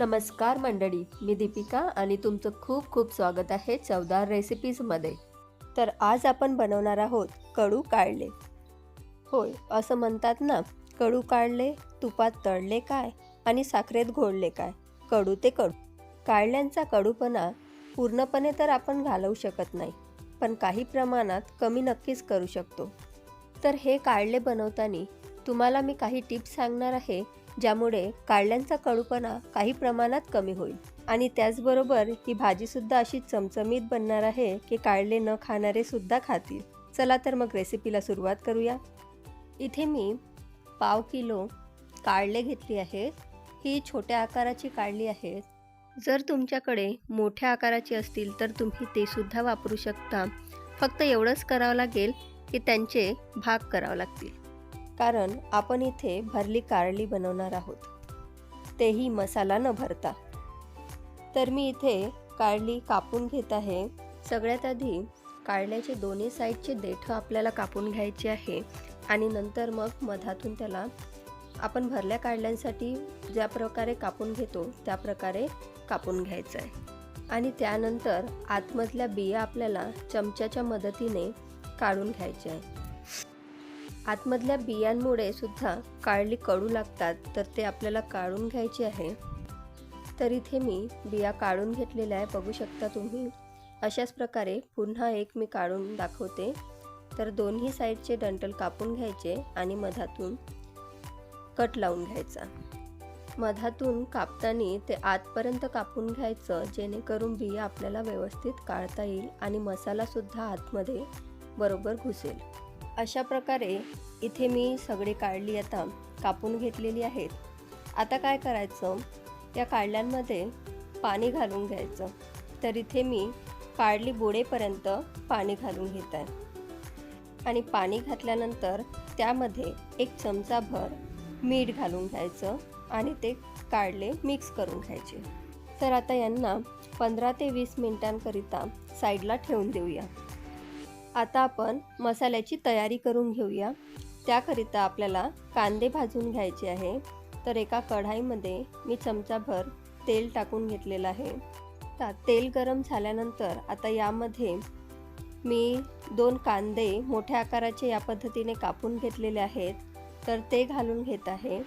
नमस्कार मंडळी मी दीपिका आणि तुमचं खूप खूप स्वागत आहे चवदार रेसिपीजमध्ये तर आज आपण बनवणार आहोत कडू काढले होय असं म्हणतात ना कडू काढले तुपात तळले काय आणि साखरेत घोळले काय? कडू ते कडू. काढल्यांचा कडूपणा पूर्णपणे तर आपण घालवू शकत नाही पण काही प्रमाणात कमी नक्कीच करू शकतो. तर हे काढले बनवताना तुम्हाला मी काही टिप्स सांगणार आहे ज्यामुळे काढल्यांचा कडूपणा काही प्रमाणात कमी होईल. आणि त्याचबरोबर ही भाजीसुद्धा अशी चमचमीत बनणार आहे की काढले न खाणारे सुद्धा खातील. चला तर मग रेसिपीला सुरुवात करूया. इथे मी पाव किलो काढले घेतली आहेत. ही छोट्या आकाराची काढली आहेत. जर तुमच्याकडे मोठ्या आकाराची असतील तर तुम्ही ते सुद्धा वापरू शकता. फक्त एवढंच करावं लागेल की त्यांचे भाग करावं लागतील. कारण आपण इथे भरली कारली बनवणार आहोत. तेही मसाला न भरता. तर मी इथे कारली कापून घेत आहे. सगळ्यात आधी कारल्याचे दोन्ही साईडचे देठं आपल्याला कापून घ्यायचे आहे आणि नंतर मग मधातून त्याला आपण भरल्या काढल्यांसाठी ज्या प्रकारे कापून घेतो त्या प्रकारे कापून घ्यायचं आहे. आणि त्यानंतर आतमधल्या बिया आपल्याला चमच्याच्या मदतीने काढून घ्यायच्या आहे. आतमधल्या बियांमुळे सुद्धा काढली कडू लागतात तर ते आपल्याला काढून घ्यायचे आहे. तर इथे मी बिया काढून घेतलेल्या आहे बघू शकता तुम्ही. अशाच प्रकारे पुन्हा एक मी काढून दाखवते. तर दोन्ही साईडचे डंटल कापून घ्यायचे आणि मधातून कट लावून घ्यायचा. मधातून कापताना ते आतपर्यंत कापून घ्यायचं जेणेकरून बिया आपल्याला व्यवस्थित काढता येईल आणि मसालासुद्धा आतमध्ये बरोबर घुसेल. अशा प्रकारे इथे मी सगळी काढली आता कापून घेतलेली आहेत. आता काय करायचं? या काढल्यांमध्ये पाणी घालून घ्यायचं. तर इथे मी काढली बुडेपर्यंत पाणी घालून घेत आहे. आणि पाणी घातल्यानंतर त्यामध्ये एक चमचाभर मीठ घालून घ्यायचं आणि ते काढले मिक्स करून घ्यायचे. तर आता यांना पंधरा ते वीस मिनिटांकरिता साईडला ठेवून देऊया. आता आपण मसाल्याची तयारी करून घेऊया. त्याकरिता आपल्याला कांदे भाजून घ्यायचे आहे. तर एका कढाईमध्ये मी चमचाभर तेल टाकून घेतलेलं आहे. तर तेल गरम झाल्यानंतर आता यामध्ये मी दोन कांदे मोठ्या आकाराचे या पद्धतीने कापून घेतलेले आहेत. तर ते घालून घेत आहे.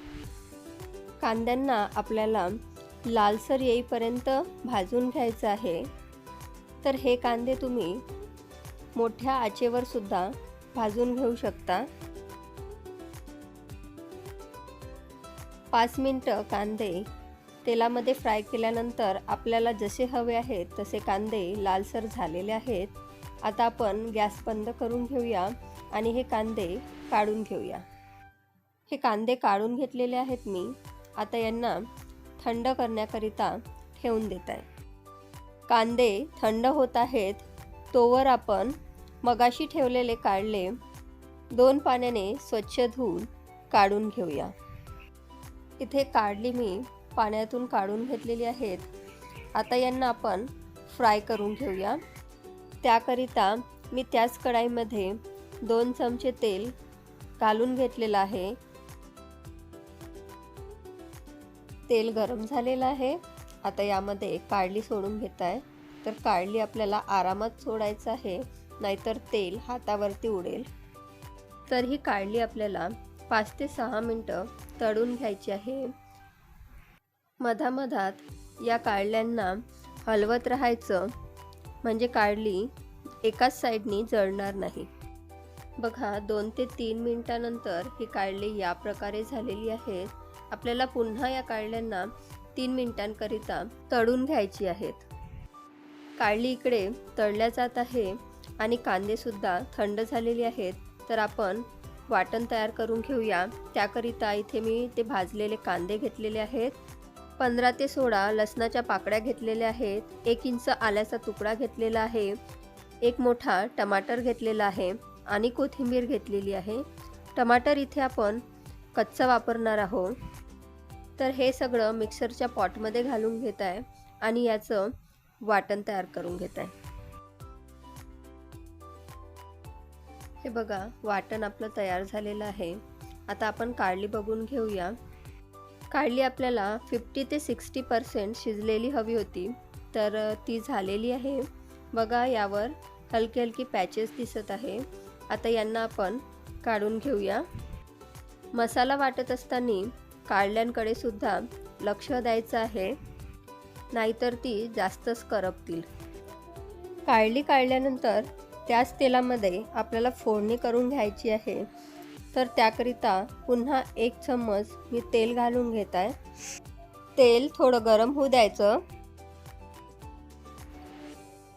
कांद्यांना आपल्याला लालसर येईपर्यंत भाजून घ्यायचं आहे. तर हे कांदे तुम्ही मोठ्या आचेवर सुद्धा भाजून घेऊ शकता. पाच मिनटं कांदे तेलामध्ये फ्राय केल्यानंतर आपल्याला जसे हवे आहेत तसे कांदे लालसर झालेले आहेत. आता आपण गॅस बंद करून घेऊया आणि हे कांदे काढून घेऊया. हे कांदे काढून घेतलेले आहेत मी. आता यांना थंड करण्याकरिता ठेवून देत आहे. कांदे थंड होत आहेत तोवर आपण मगाशी ठेवलेले काढले. दोन पाण्याने स्वच्छ धुवून काढून घेऊया. इथे काढली मी पाण्यातून काढून घेतलेली आहेत. आता यांना आपण फ्राय करून घेऊया. त्याकरिता मी त्याच कढाईमध्ये दोन चमचे तेल घालून घेतलेलं आहे. तेल गरम झालेलं आहे. आता यामध्ये काढली सोडून घेत आहे तर काढली आपल्याला आरामात सोडायचं आहे. नाहीतर तेल हातावरती उडेल. तर ही काढली आपल्याला पाच ते सहा मिनटं तळून घ्यायची आहे. मधामधात या काढल्यांना हलवत राहायचं म्हणजे काढली एकाच साईडनी जळणार नाही. बघा दोन ते तीन मिनटानंतर ही काढली या प्रकारे झालेली आहेत आपल्याला पुन्हा या काढल्यांना तीन मिनिटांकरिता तळून घ्यायची आहेत. काढली इकडे तळल्या जात आहे. आणि कांदेसुद्धा थंड झालेले आहेत तर आपण वाटण तयार करून घेऊया. त्याकरिता इथे मी ते भाजलेले कांदे घेतलेले आहेत. पंधरा ते सोळा लसणाच्या पाकळ्या घेतलेल्या आहेत. एक इंच आल्याचा तुकडा घेतलेला आहे. एक मोठा टमाटर घेतलेला आहे आणि कोथिंबीर घेतलेली आहे. टमाटर इथे आपण कच्चा वापरणार आहोत. तर हे सगळं मिक्सरच्या पॉटमध्ये घालून घेत आहे आणि याचं वाटण तयार करून घेत आहे. हे बघा वाटण आपलं तयार झालेलं आहे. आता आपण काढली बघून घेऊया. काढली आपल्याला फिफ्टी ते सिक्स्टी पर्सेंट शिजलेली हवी होती. तर ती झालेली आहे. बघा यावर हलकी हलकी पॅचेस दिसत आहे. आता यांना आपण काढून घेऊया. मसाला वाटत असताना काढल्यांकडे सुद्धा लक्ष द्यायचं आहे. नाहीतर ती जास्तच करपतील. काढली काढल्यानंतर त्याच तेलामध्ये आपल्याला फोडणी करून घ्यायची आहे. तर त्याकरिता पुन्हा एक चम्मच मी तेल घालून घेत आहे तेल थोडं गरम होऊ द्यायचं.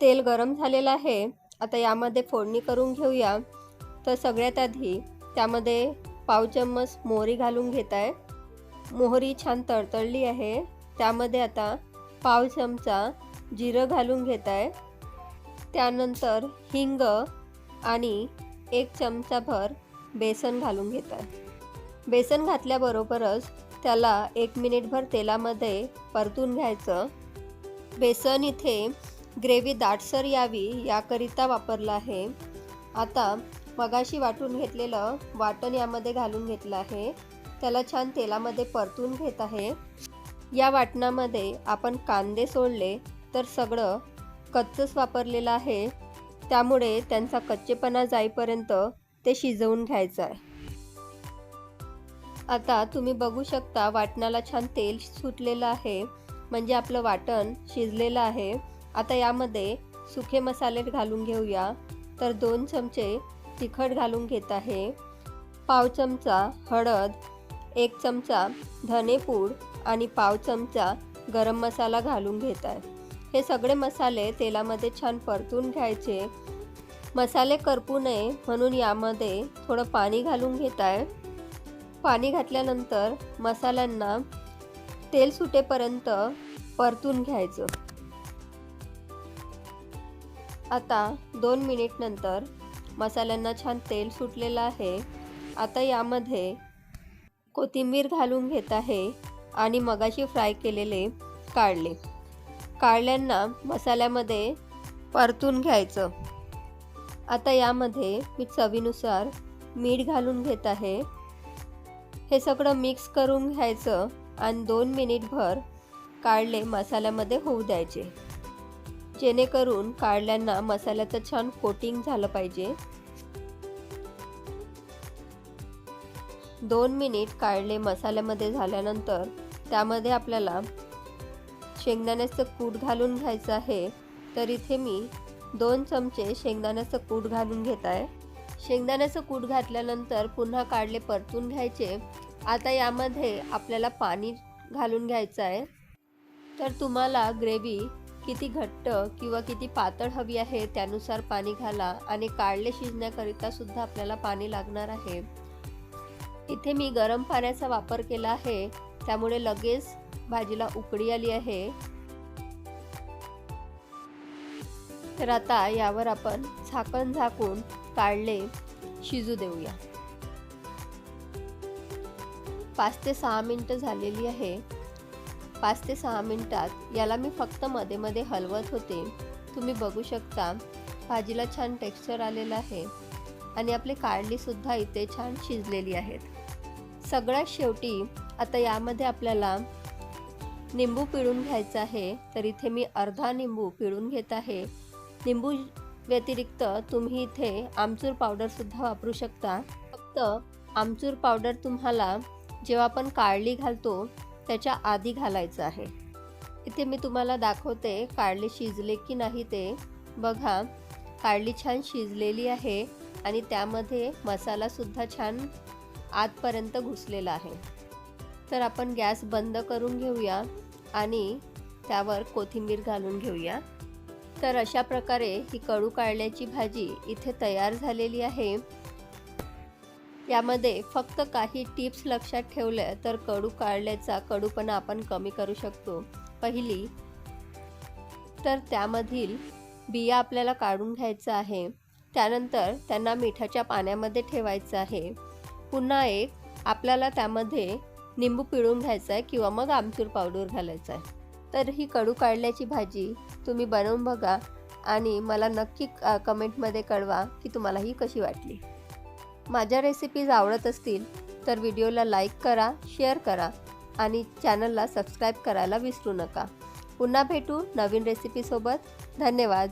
तेल गरम झालेलं आहे. आता यामध्ये फोडणी करून घेऊया. तर सगळ्यात आधी त्यामध्ये पाव चम्मच मोहरी घालून घेत आहे मोहरी छान तळतळली आहे. त्यामध्ये आता पाव चमचा जिरं घालून घेत आहे त्यानंतर हिंग आणि एक चमचाभर बेसन घालून घेत आहे बेसन घातल्याबरोबरच त्याला एक मिनिटभर तेलामध्ये परतून घ्यायचं. बेसन इथे ग्रेव्ही दाटसर यावी याकरिता वापरलं आहे. आता मगाशी वाटून घेतलेलं वाटण यामध्ये घालून घेतलं आहे. त्याला छान तेलामध्ये परतून घेत आहे. या वाटणामध्ये आपण कांदे सोडले तर सगळं कच्चंच वापरलेलं आहे. त्यामुळे त्यांचा कच्चेपणा जाईपर्यंत ते शिजवून घ्यायचं आहे आता तुम्ही बघू शकता वाटणाला छान तेल सुटलेलं आहे. म्हणजे आपलं वाटण शिजलेलं आहे. आता यामध्ये सुखे मसाले घालून घेऊया. तर दोन चमचे तिखट घालून घेत आहे. पाव चमचा हळद एक चमचा धनेपूड आणि पाव चमचा गरम मसाला घालून घेत आहे. हे सगळे मसाले तेलामध्ये छान परतून घ्यायचे. मसाले करपू नये म्हणून यामध्ये थोडं पाणी घालून घेत आहे. पाणी घातल्यानंतर मसाल्यांना तेल सुटेपर्यंत परतून घ्यायचं. आता दोन मिनिटनंतर मसाल्यांना छान तेल सुटलेलं आहे. आता यामध्ये कोथिंबीर घालून घेत आहे आणि मगाशी फ्राय केलेले काढले. काढल्यांना मसाल्यामध्ये परतून घ्यायचं. आता यामध्ये मी चवीनुसार मीठ घालून घेत आहे. हे सगळं मिक्स करून घ्यायचं आणि दोन मिनिटभर काढले मसाल्यामध्ये होऊ द्यायचे. जेणेकरून काढल्यांना मसाल्याचं छान कोटिंग झालं पाहिजे. दोन मिनिट काढले मसाल्यामध्ये झाल्यानंतर त्यामध्ये आपल्याला शेंगदाण्याचं कूट घालून घ्यायचं आहे. तर इथे मी दोन चमचे शेंगदाण्याचं कूट घालून घेत आहे. शेंगदाण्याचं कूट घातल्यानंतर पुन्हा काढले परतून घ्यायचे. आता यामध्ये आपल्याला पाणी घालून घ्यायचं आहे. तर तुम्हाला ग्रेव्ही किती घट्ट किंवा किती पातळ हवी आहे त्यानुसार पाणी घाला आणि काढले शिजण्याकरिता सुद्धा आपल्याला पाणी लागणार आहे. इथे मी गरम पाण्याचा वापर केला आहे. त्यामुळे लगेच भाजीला उकडी आली आहे. तर आता यावर आपण झाकण झाकून काढले शिजू देऊया. पाच ते सहा मिनटं झालेली आहे. पाच ते सहा मिनटात याला मी फक्त मध्ये मध्ये हलवत होते. तुम्ही बघू शकता भाजीला छान टेक्स्चर आलेलं आहे आणि आपली काढलीसुद्धा इथे छान शिजलेली आहेत. सगळ्यात शेवटी आता यामध्ये आपल्याला निंबू पिळून घ्यायचं आहे तर इथे मी अर्धा निंबू पिळून घेत आहे. निंबू व्यतिरिक्त तुम्ही इथे आमचूर पावडरसुद्धा वापरू शकता. फक्त आमचूर पावडर तुम्हाला जेव्हा आपण काळली घालतो त्याच्या आधी घालायचं आहे. इथे मी तुम्हाला दाखवते काढली शिजले की नाही ते. बघा काढली छान शिजलेली आहे आणि त्यामध्ये मसालासुद्धा छान आतपर्यंत घुसलेला आहे. तर आपण गॅस बंद करून घेऊया आणि त्यावर कोथिंबीर घालून घेऊया. तर अशा प्रकारे ही कडू काढल्याची भाजी इथे तयार झालेली आहे. यामध्ये फक्त काही टिप्स लक्षात ठेवल्या तर कडू काढल्याचा कडूपणा आपण कमी करू शकतो. पहिली तर त्यामधील बिया आपल्याला काढून घ्यायचं आहे. त्यानंतर त्यांना मिठाच्या पाण्यामध्ये ठेवायचं आहे. पुन्हा एक आपल्याला त्यामध्ये निंबू पिळून घ्यायचा आहे किंवा मग आमचूर पावडर घालायचा आहे तर ही कडू काढल्याची भाजी तुम्ही बनवून बघा आणि मला नक्की कमेंटमध्ये कळवा की तुम्हाला ही कशी वाटली. माझ्या रेसिपीज आवडत असतील तर व्हिडिओला लाईक करा शेअर करा आणि चॅनलला सबस्क्राईब करायला विसरू नका. पुन्हा भेटू नवीन रेसिपीसोबत धन्यवाद.